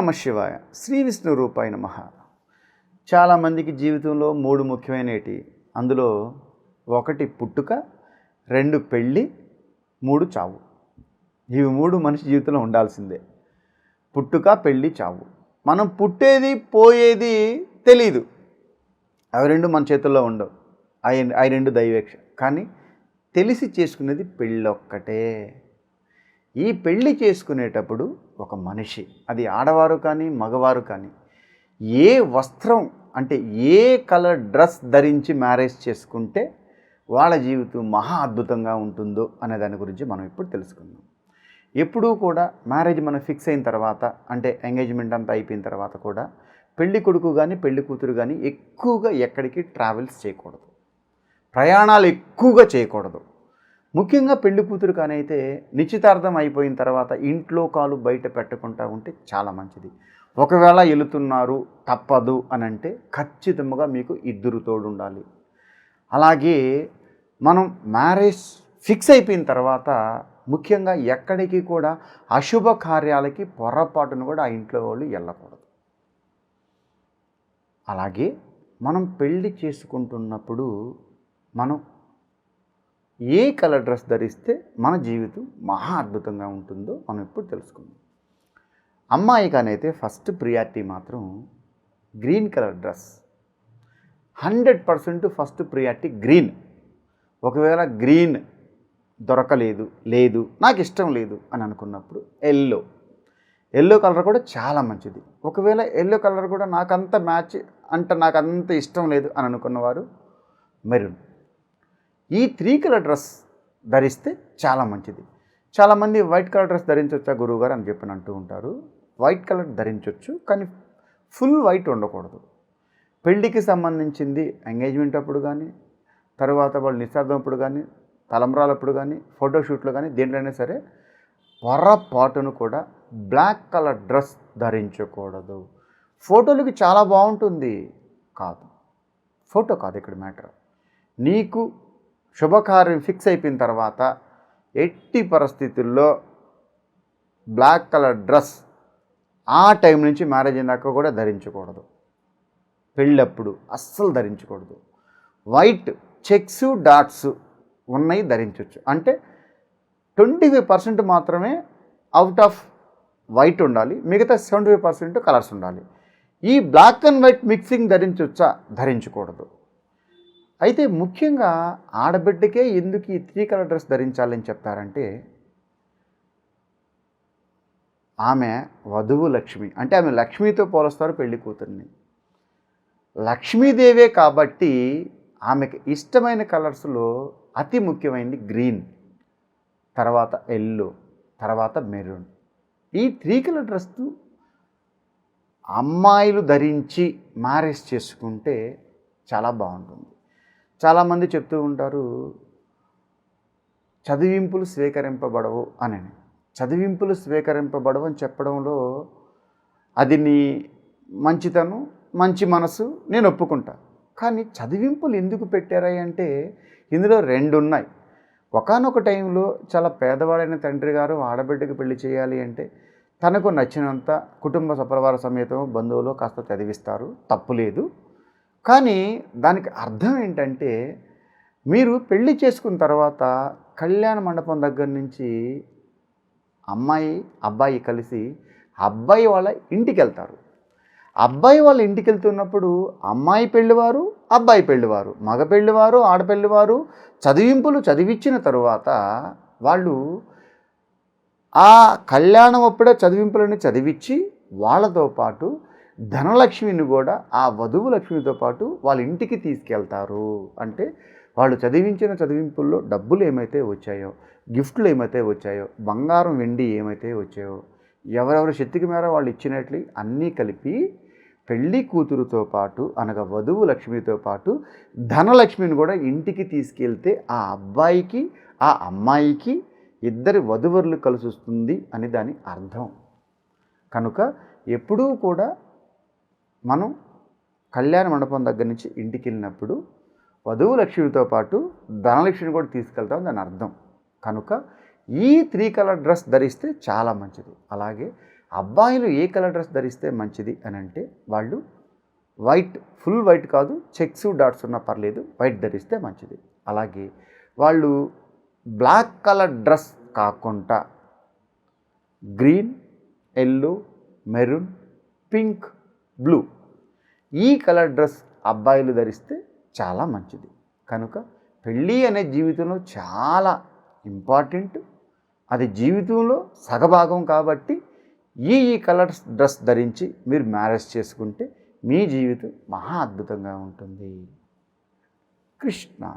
నమ శివాయ. శ్రీ విష్ణు రూపాయ నమ. చాలామందికి జీవితంలో మూడు ముఖ్యమైనటి అందులో ఒకటి పుట్టుక రెండు పెళ్ళి మూడు చావు. ఇవి మూడు మనిషి జీవితంలో ఉండాల్సిందే. పుట్టుక పెళ్ళి చావు. మనం పుట్టేది పోయేది తెలీదు. అవి రెండు మన చేతుల్లో ఉండవు. అవి అవి రెండు దైవేక్ష. కానీ తెలిసి చేసుకునేది పెళ్ళొక్కటే. ఈ పెళ్ళి చేసుకునేటప్పుడు ఒక మనిషి అది ఆడవారు కానీ మగవారు కానీ ఏ వస్త్రం అంటే ఏ కలర్ డ్రెస్ ధరించి మ్యారేజ్ చేసుకుంటే వాళ్ళ జీవితం మహా అద్భుతంగా ఉంటుందో అనే దాని గురించి మనం ఇప్పుడు తెలుసుకుందాం. ఎప్పుడూ కూడా మ్యారేజ్ మనం ఫిక్స్ అయిన తర్వాత అంటే ఎంగేజ్మెంట్ అంతా అయిపోయిన తర్వాత కూడా పెళ్ళి కొడుకు కానీ పెళ్ళి కూతురు కానీ ఎక్కువగా ఎక్కడికి ట్రావెల్స్ చేయకూడదు. ప్రయాణాలు ఎక్కువగా చేయకూడదు. ముఖ్యంగా పెళ్ళి కూతురు కానైతే నిశ్చితార్థం అయిపోయిన తర్వాత ఇంట్లో కాలు బయట పెట్టకుండా ఉంటే చాలా మంచిది. ఒకవేళ వెళుతున్నారు తప్పదు అని అంటే ఖచ్చితంగా మీకు ఇద్దరు తోడుండాలి. అలాగే మనం మ్యారేజ్ ఫిక్స్ అయిపోయిన తర్వాత ముఖ్యంగా ఎక్కడికి కూడా అశుభ కార్యాలకి పొరపాటును కూడా ఆ ఇంట్లో వాళ్ళు వెళ్ళకూడదు. అలాగే మనం పెళ్ళి చేసుకుంటున్నప్పుడు మనం ఏ కలర్ డ్రెస్ ధరిస్తే మన జీవితం మహా అద్భుతంగా ఉంటుందో మనం ఇప్పుడు తెలుసుకుందాం. అమ్మాయికనైతే ఫస్ట్ ప్రియారిటీ మాత్రం green colour dress. Hundred percent first priority green. ఒకవేళ గ్రీన్ దొరకలేదు లేదు నాకు ఇష్టం లేదు అని అనుకున్నప్పుడు ఎల్లో. ఎల్లో కలర్ కూడా చాలా మంచిది. ఒకవేళ ఎల్లో కలర్ కూడా నాకంత మ్యాచ్ అంటే నాకు అంత ఇష్టం లేదు అని అనుకున్నవారు మెరూన్. ఈ త్రీ కలర్ డ్రెస్ ధరిస్తే చాలా మంచిది. చాలామంది వైట్ కలర్ డ్రెస్ ధరించవచ్చా గురువుగారు అని చెప్పి అంటూ ఉంటారు. వైట్ కలర్ ధరించవచ్చు కానీ ఫుల్ వైట్ ఉండకూడదు. పెళ్ళికి సంబంధించింది ఎంగేజ్మెంట్ అప్పుడు కానీ తర్వాత వాళ్ళు నిశ్చార్థం అప్పుడు కానీ తలంబ్రాలప్పుడు కానీ ఫోటోషూట్లో కానీ దేంట్లోనే సరే పొరపాటును కూడా బ్లాక్ కలర్ డ్రెస్ ధరించకూడదు. ఫోటోలకి చాలా బాగుంటుంది. కాదు. ఫోటో కాదు ఇక్కడ మ్యాటర్ నీకు శుభకార్యం ఫిక్స్ అయిపోయిన తర్వాత ఎట్టి పరిస్థితుల్లో బ్లాక్ కలర్ డ్రెస్ ఆ టైం నుంచి మ్యారేజ్ అయినాక కూడా ధరించకూడదు. పెళ్ళప్పుడు అస్సలు ధరించకూడదు. వైట్ చెక్స్ డాట్స్ ఉన్నాయి ధరించవచ్చు అంటే ట్వంటీ ఫైవ్ పర్సెంట్ మాత్రమే అవుట్ ఆఫ్ వైట్ ఉండాలి. మిగతా సెవెంటీ ఫైవ్ పర్సెంట్ కలర్స్ ఉండాలి. ఈ బ్లాక్ అండ్ వైట్ మిక్సింగ్ ధరించవచ్చా ధరించకూడదు. అయితే ముఖ్యంగా ఆడబిడ్డకే ఎందుకు ఈ త్రీ కలర్ డ్రెస్ ధరించాలని చెప్తారంటే ఆమె వధువు లక్ష్మి అంటే ఆమె లక్ష్మితో పోలుస్తారు పెళ్ళి కూతుర్ని. లక్ష్మీదేవే కాబట్టి ఆమెకు ఇష్టమైన కలర్స్లో అతి ముఖ్యమైనది గ్రీన్ తర్వాత ఎల్లో తర్వాత మెరూన్. ఈ త్రీ కలర్ డ్రెస్ అమ్మాయిలు ధరించి మ్యారేజ్ చేసుకుంటే చాలా బాగుంటుంది. చాలామంది చెప్తూ ఉంటారు చదివింపులు స్వీకరింపబడవు అని. చదివింపులు స్వీకరింపబడవు అని చెప్పడంలో అది నీ మంచితనం మంచి మనసు నేను ఒప్పుకుంటా. కానీ చదివింపులు ఎందుకు పెట్టారా అంటే ఇందులో రెండు ఉన్నాయి ఒకనొక టైంలో చాలా పేదవాడైన తండ్రి గారు ఆడబిడ్డకి పెళ్ళి చేయాలి అంటే తనకు నచ్చినంత కుటుంబ సపరివార సమేతం బంధువులు కాస్త చదివిస్తారు. తప్పు లేదు. కానీ దానికి అర్థం ఏంటంటే మీరు పెళ్ళి చేసుకున్న తర్వాత కళ్యాణ మండపం దగ్గర నుంచి అమ్మాయి అబ్బాయి కలిసి అబ్బాయి వాళ్ళ ఇంటికి వెళ్తారు అబ్బాయి వాళ్ళ ఇంటికి వెళ్తున్నప్పుడు అమ్మాయి పెళ్ళివారు అబ్బాయి పెళ్ళివారు మగ పెళ్ళివారు ఆడపెళ్ళివారు చదివింపులు చదివించిన తరువాత వాళ్ళు ఆ కళ్యాణం అప్పుడే చదివింపులని చదివించి వాళ్ళతో పాటు ధనలక్ష్మిని కూడా ఆ వధువు లక్ష్మితో పాటు వాళ్ళ ఇంటికి తీసుకెళ్తారు. అంటే వాళ్ళు చదివించిన చదివింపుల్లో డబ్బులు ఏమైతే వచ్చాయో గిఫ్ట్లు ఏమైతే వచ్చాయో బంగారం వెండి ఏమైతే వచ్చాయో ఎవరెవరి శక్తికి మేర వాళ్ళు ఇచ్చినట్లు అన్నీ కలిపి పెళ్ళి కూతురుతో పాటు అనగా వధువు లక్ష్మితో పాటు ధనలక్ష్మిని కూడా ఇంటికి తీసుకెళ్తే ఆ అబ్బాయికి ఆ అమ్మాయికి ఇద్దరి వధువరులు కలిసి వస్తుంది అని దాని అర్థం. కనుక ఎప్పుడూ కూడా మనం కళ్యాణ మండపం దగ్గర నుంచి ఇంటికి వెళ్ళినప్పుడు వధువు లక్ష్మితో పాటు ధనలక్ష్మిని కూడా తీసుకెళ్తాం దాని అర్థం. కనుక ఈ త్రీ కలర్ డ్రెస్ ధరిస్తే చాలా మంచిది. అలాగే అబ్బాయిలు ఏ కలర్ డ్రెస్ ధరిస్తే మంచిది అని అంటే వాళ్ళు వైట్ ఫుల్ వైట్ కాదు చెక్స్ డాట్స్ ఉన్నా పర్లేదు వైట్ ధరిస్తే మంచిది. అలాగే వాళ్ళు బ్లాక్ కలర్ డ్రెస్ కాకుండా green yellow maroon pink blue. ఈ కలర్ డ్రెస్ అబ్బాయిలు ధరిస్తే చాలా మంచిది. కనుక పెళ్ళి అనే జీవితంలో చాలా ఇంపార్టెంట్. అది జీవితంలో సగభాగం కాబట్టి ఈ ఈ కలర్స్ డ్రెస్ ధరించి మీరు మ్యారేజ్ చేసుకుంటే మీ జీవితం మహా అద్భుతంగా ఉంటుంది. కృష్ణ